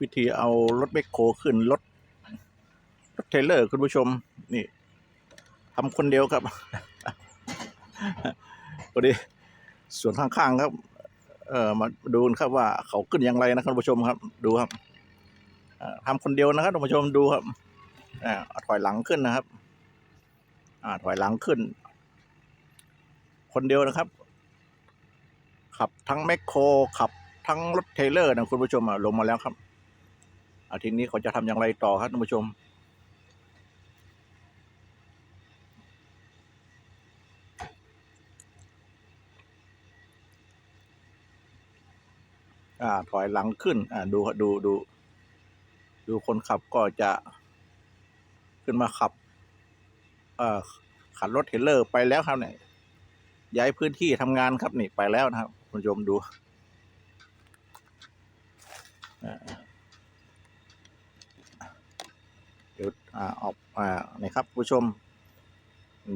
วิธีเอารถแมคโคขึ้นรถรถเทรลเลอร์คุณผู้ชม นี่ทำคนเดียวครับพอดีส่วนข้างๆครับ เออมาดูครับว่าเขาขึ้นอย่างไรนะครับท่านผู้ชมครับ ดูครับทำคนเดียวนะครับท่านผู้ชมดูครับอ่าถอยหลังขึ้นนะครับ อ่าถอยหลังขึ้น คนเดียวนะครับ ขับทั้งแมคโครขับทั้งรถเทรลเลอร์นะคุณผู้ชมอะลงมาแล้วครับ อาทีนี้เขาจะทำอย่างไรต่อครับท่านผู้ชม อ่าถอยหลังขึ้น อ่าดูดูดู ดูคนขับก็จะ ขึ้นมาขับ เอ่อขับรถเทรลเลอร์ไปแล้วครับเนี่ยย้ายพื้นที่ทำงานครับนี่ไปแล้วนะครับ คุณผู้ชมดูอ่าเดี๋ยว อ่าออกอ่านี่ครับผู้ชม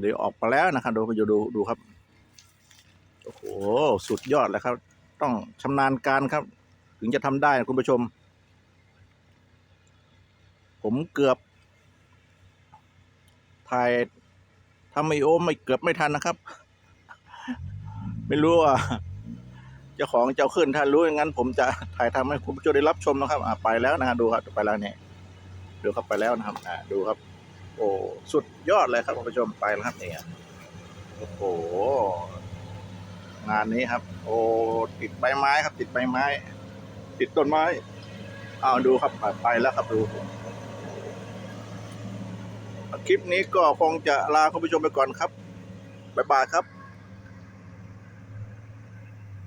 เดี๋ยวออกไปแล้วนะครับดูไปดูดูดูครับโอ้โหสุดยอดเลยครับ ต้องชำนาญการครับ ถึงจะทำได้นะคุณผู้ชม ผมเกือบถ่ายทำไมโอไม่เกือบไม่ทันนะครับ ไม่รู้ว่าเจ้าของเจ้าขึ้นถ้ารู้อย่างนั้น ผมจะถ่ายทำให้คุณผู้ชมได้รับชมนะครับอ่าไปแล้วนะฮะดูครับไปแล้วเนี่ย ดูครับไปแล้วนะครับอ่าดูครับ โอ้สุดยอดเลยครับคุณผู้ชมไปแล้วครับเนี่ยโอ้โหงานนี้ครับ โอ้ติดใบไม้ครับ ติดใบไม้ ติดต้นไม้เอาดูครับไปแล้วครับดูคลิปนี้ก็คงจะลาคุณผู้ชมไปก่อนครับบ๊ายบายครับ